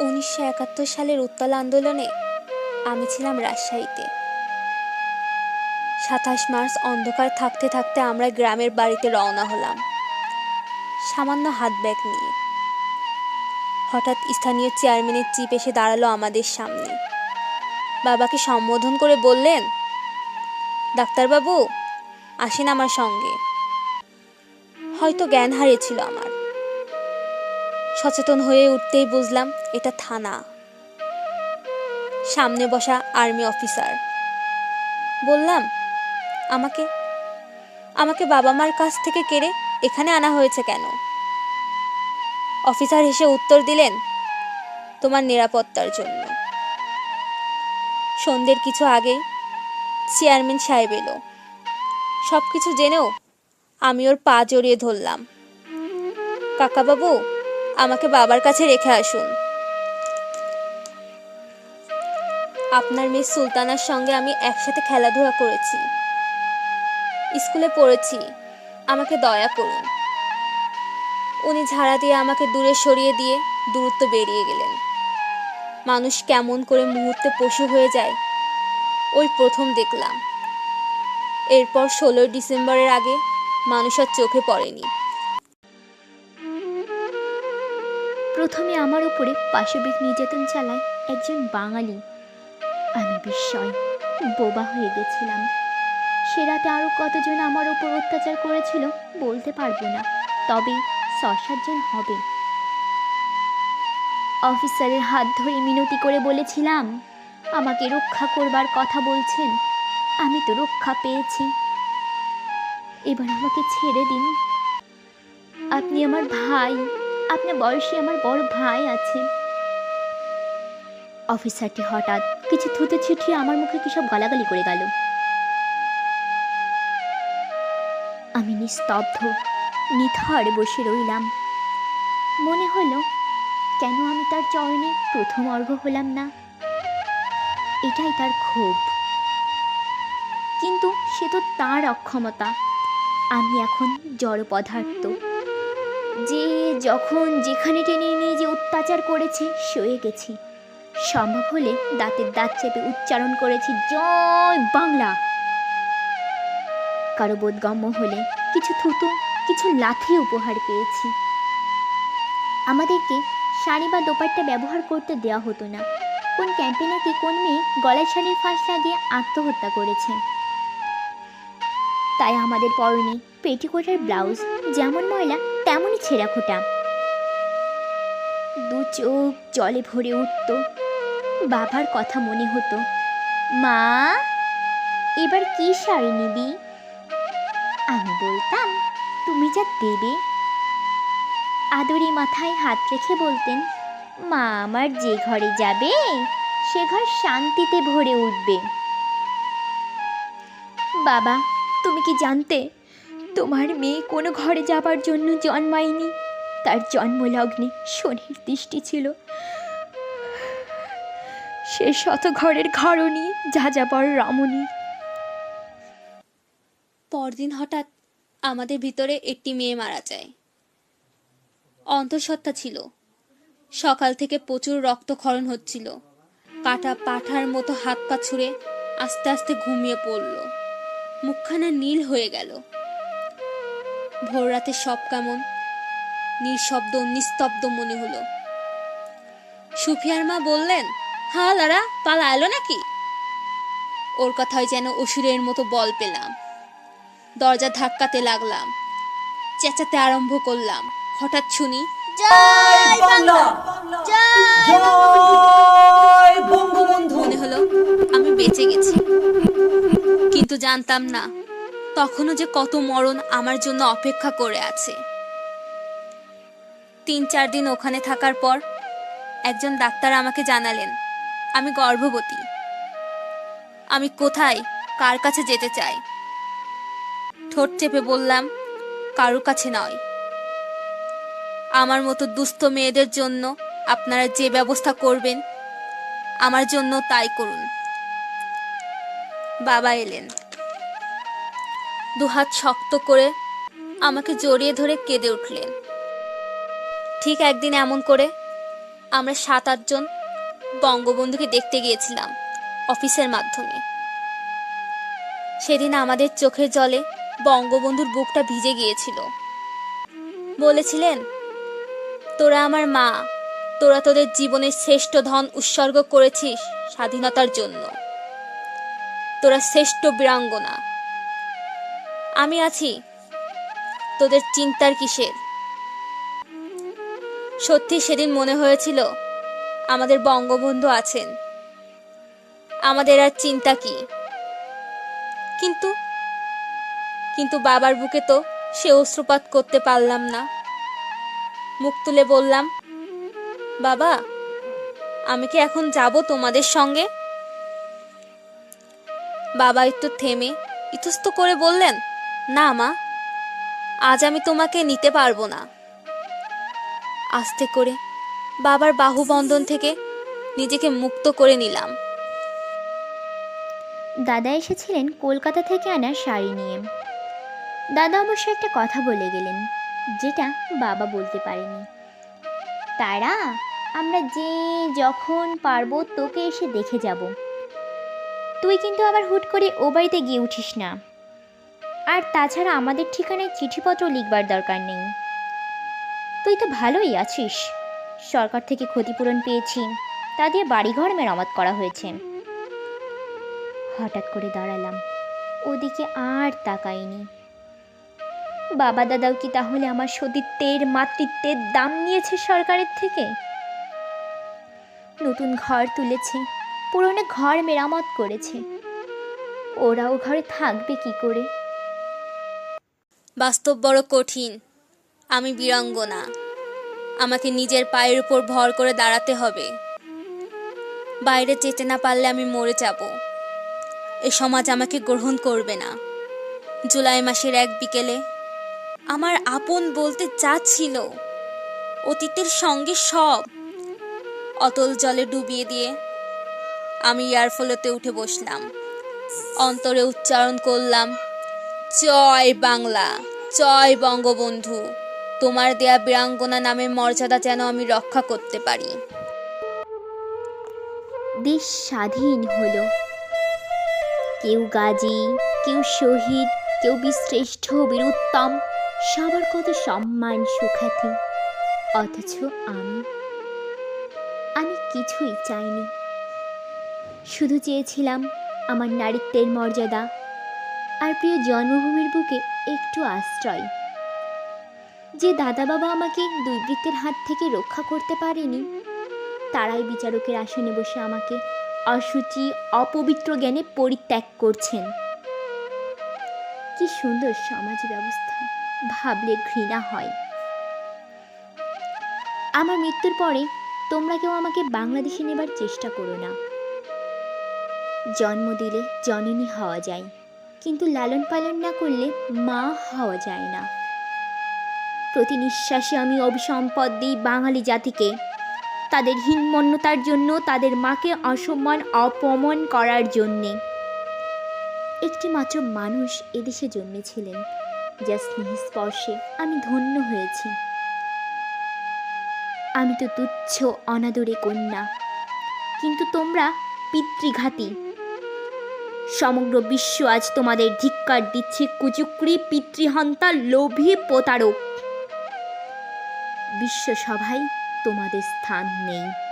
উনিশশো একাত্তর সালের উত্তাল আন্দোলনে আমি ছিলাম রাজশাহীতে। সাতাশ মার্চ অন্ধকার থাকতে থাকতে আমরা গ্রামের বাড়িতে রওনা হলাম। সামান্য হাত ব্যাগ নিয়ে। হঠাৎ স্থানীয় চেয়ারম্যানের চিপ এসে দাঁড়াল আমাদের সামনে। বাবাকে সম্বোধন করে বললেন, ডাক্তারবাবু, আসেন আমার সঙ্গে। হয়তো জ্ঞান হারিয়েছিল আমার। সচেতন হয়ে উঠতেই বুঝলাম এটা থানা। সামনে বসা আর্মি অফিসার। বললাম, আমাকে আমাকে বাবা মার কাছ থেকে কেড়ে এখানে আনা হয়েছে কেন? অফিসার হেসে উত্তর দিলেন, তোমার নিরাপত্তার জন্য। সন্ধ্যের কিছু আগেই চেয়ারম্যান সাহেব এলো। সব কিছু জেনেও আমি ওর পা জড়িয়ে ধরলাম। কাকাবাবু আমাকে বাবার কাছে রেখে আসুন। আপনার মেয়ে সুলতানার সঙ্গে আমি একসাথে খেলাধুলা করেছি। স্কুলে পড়েছি। আমাকে দয়া করুন। উনি ঝাড়া দিয়ে আমাকে দূরে সরিয়ে দিয়ে দূরত্ব বেরিয়ে গেলেন। মানুষ কেমন করে মুহূর্তে পশু হয়ে যায়, ওই প্রথম দেখলাম। এরপর ষোলোই ডিসেম্বরের আগে মানুষ আর চোখে পড়েনি। প্রথমে আমার উপরে পাশবিক নির্যাতন চালায় একজন বাঙালি। আমি বিস্ময়, বোবা হয়ে গেছিলাম। সে রাতে আরও কতজন আমার উপর অত্যাচার করেছিল বলতে পারব না, তবে ছ সাতজন হবে। অফিসারের হাত ধরে মিনতি করে বলেছিলাম, আমাকে রক্ষা করবার কথা বলছেন, আমি তো রক্ষা পেয়েছি। এবার আমাকে ছেড়ে দিন। আপনি আমার ভাই আপনার বয়সী আমার বড় ভাই আছে। অফিসারটি হঠাৎ কিছু থুতে ছিটিয়ে আমার মুখে কি সব গালাগালি করে গেল। আমি নিস্তব্ধ, নিথর বসে রইলাম। মনে হলো, কেন আমি তার চরণে প্রথম অর্ঘ্য হলাম না? এটাই তার ক্ষোভ। কিন্তু সে তো তার অক্ষমতা। আমি এখন জড় পদার্থ যে যখন যেখানে টেনে নিয়ে যে অত্যাচার করেছে, সয়ে গেছি। সম্ভব হলে দাঁতের দাঁত চেপে উচ্চারণ করেছি, জয় বাংলা! কারও বোধগম্য হলে কিছু থুতু, কিছু লাথি উপহার পেয়েছি। আমাদেরকে শাড়ি বা দোপাট্টা ব্যবহার করতে দেওয়া হতো না। কোন ক্যাম্পে নাকি কোন মেয়ে গলায় শাড়ির ফাঁস লাগিয়ে আত্মহত্যা করেছে। তাই আমাদের পরনে পেটিকোটের ব্লাউজ, যেমন ময়লা তেমনই ছেঁড়া খোটা দু চোখ জলে ভরে উঠত। বাবার কথা মনে হতো। মা, এবার কি শাড়ি নিবি? আমি বলতাম, তুমি যা দেবে। আদরি মাথায় হাত রেখে বলতেন, মা আমার যে ঘরে যাবে, সে ঘর শান্তিতে ভরে উঠবে। বাবা, তুমি কি জানতে তোমার মেয়ে কোনো ঘরে যাবার জন্য জন্মায়নি। তার জন্মলগ্নে শনির দৃষ্টি ছিল। সে শত ঘরের ঘরণী যা যাবার রমণী। পরদিন হঠাৎ আমাদের ভিতরে একটি মেয়ে মারা যায়। অন্তঃসত্ত্বা ছিল। সকাল থেকে প্রচুর রক্তক্ষরণ হচ্ছিল। কাটা পাঠার মতো হাত পা ছুঁড়ে আস্তে আস্তে ঘুমিয়ে পড়ল। মুখখানা নীল হয়ে গেল। ভোর রাতে সব কেমন? নিঃশব্দ নিস্তব্ধ মনে হলো। সুফিয়ার মা বললেন হ্যাঁ লারা পালা এলো নাকি? ওর কথায় যেন অসুরের মতো বল পেলাম। দরজা ধাক্কাতে লাগলাম। চেঁচাতে আরম্ভ করলাম। হঠাৎ শুনি জয় বাংলা! জয় বঙ্গবন্ধু! মনে হলো আমি বেঁচে গেছি। কিন্তু জানতাম না তখনও যে কত মরণ আমার জন্য অপেক্ষা করে আছে। তিন চার দিন ওখানে থাকার পর একজন ডাক্তার আমাকে জানালেন, আমি গর্ভবতী। আমি কোথায়, কার কাছে যেতে চাই? ঠোঁট চেপে বললাম, কারও কাছে নয়। আমার মতো দুস্থ মেয়েদের জন্য আপনারা যে ব্যবস্থা করবেন, আমার জন্য তাই করুন। বাবা এলেন। দুহাত শক্ত করে আমাকে জড়িয়ে ধরে কেঁদে উঠলেন। ঠিক একদিন এমন করে আমরা সাত আটজন বঙ্গবন্ধুকে দেখতে গিয়েছিলাম অফিসের মাধ্যমে। সেদিন আমাদের চোখের জলে বঙ্গবন্ধুর বুকটা ভিজে গিয়েছিল। বলেছিলেন, তোরা আমার মা, তোরা তোদের জীবনের শ্রেষ্ঠ ধন উৎসর্গ করেছিস স্বাধীনতার জন্য। তোরা শ্রেষ্ঠ বীরাঙ্গনা আমি আছি। তোদের চিন্তার কিসের? সত্যি সেদিন মনে হয়েছিল আমাদের বঙ্গবন্ধু আছেন। আমাদের আর চিন্তা কি? কিন্তু কিন্তু বাবার বুকে তো সে অশ্রুপাত করতে পারলাম না। মুখ তুলে বললাম, বাবা, আমি কি এখন যাব তোমাদের সঙ্গে? বাবা একটু থেমে ইতস্ত করে বললেন না, মা। আজ আমি তোমাকে নিতে পারব না। আস্তে করে বাবার বাহুবন্ধন থেকে নিজেকে মুক্ত করে নিলাম। দাদা এসেছিলেন কলকাতা থেকে আনা শাড়ি নিয়ে। দাদা অবশ্য একটা কথা বলে গেলেন, যেটা বাবা বলতে পারেনি। তারা, আমরা যে যখন পারব তোকে এসে দেখে যাব। তুই কিন্তু আবার হুট করে ও বাড়িতে গিয়ে উঠিস না। আর তাছাড়া আমাদের ঠিকানায় চিঠিপত্র লিখবার দরকার নেই। তুই তো ভালোই আছিস। সরকার থেকে ক্ষতিপূরণ পেয়েছি, তা দিয়ে বাড়িঘর মেরামত করা হয়েছে। হঠাৎ করে দাঁড়ালাম, ওদিকে আর তাকাইনি। বাবা দাদাও কি তাহলে আমার সতীত্বের, মাতৃত্বের দাম নিয়েছে সরকারের থেকে? নতুন ঘর তুলেছে, পুরনো ঘর মেরামত করেছে। ওরাও ঘরে থাকবে কি করে? বাস্তব বড় কঠিন। আমি বীরাঙ্গনা। আমাকে নিজের পায়ের উপর ভর করে দাঁড়াতে হবে। বাইরে যেতে না পারলে আমি মরে যাব। এ সমাজ আমাকে গ্রহণ করবে না। জুলাই মাসের এক বিকেলে আমার আপন বলতে যা ছিল, অতীতের সঙ্গে সব অতল জলে ডুবিয়ে দিয়ে আমি এয়ারফলতে উঠে বসলাম। অন্তরে উচ্চারণ করলাম জয় বাংলা, জয় বঙ্গবন্ধু। তোমার দেয়া বীরাঙ্গনা নামের মর্যাদা যেন আমি রক্ষা করতে পারি। দেশ স্বাধীন হলো। কেউ গাজী, কেউ শহীদ, কেউ বিশ্রেষ্ঠ বীরুত্তম, সবার কত সম্মান সুখ্যাতি। অথচ আমি আমি কিছুই চাইনি। শুধু চেয়েছিলাম আমার নারীত্বের মর্যাদা আর প্রিয় জন্মভূমির বুকে একটু আশ্রয়। যে দাদা বাবা আমাকে দুই বৃত্তের হাত থেকে রক্ষা করতে পারেনি, তারাই বিচারকের আসনে বসে আমাকে অসুচি অপবিত্র জ্ঞানে পরিত্যাগ করছেন। কি সুন্দর সমাজ ব্যবস্থা, ভাবলে ঘৃণা হয়। আমার মৃত্যুর পরে তোমরা কেউ আমাকে বাংলাদেশে নেবার চেষ্টা করো না। জন্ম দিলে জননী হওয়া যায়। কিন্তু লালন পালন না করলে মা হওয়া যায় না। প্রতি নিঃশ্বাসে আমি অভিসম্পদ দিই বাঙালি জাতিকে। তাদের হীনমন্যতার জন্য, তাদের মাকে অসম্মান, অপমান করার জন্যে। একটি মাত্র মানুষ এদেশে জন্মেছিলেন, যা স্নেহ স্পর্শে আমি ধন্য হয়েছি। আমি তো তুচ্ছ, অনাদরে কন্যা। কিন্তু তোমরা পিতৃঘাতী। সমগ্র বিশ্ব আজ তোমাদের ধিক্কার দিচ্ছে কুচুকরি পিতৃহন্তা লোভী প্রতারক। বিশ্বসভায় তোমাদের স্থান নেই।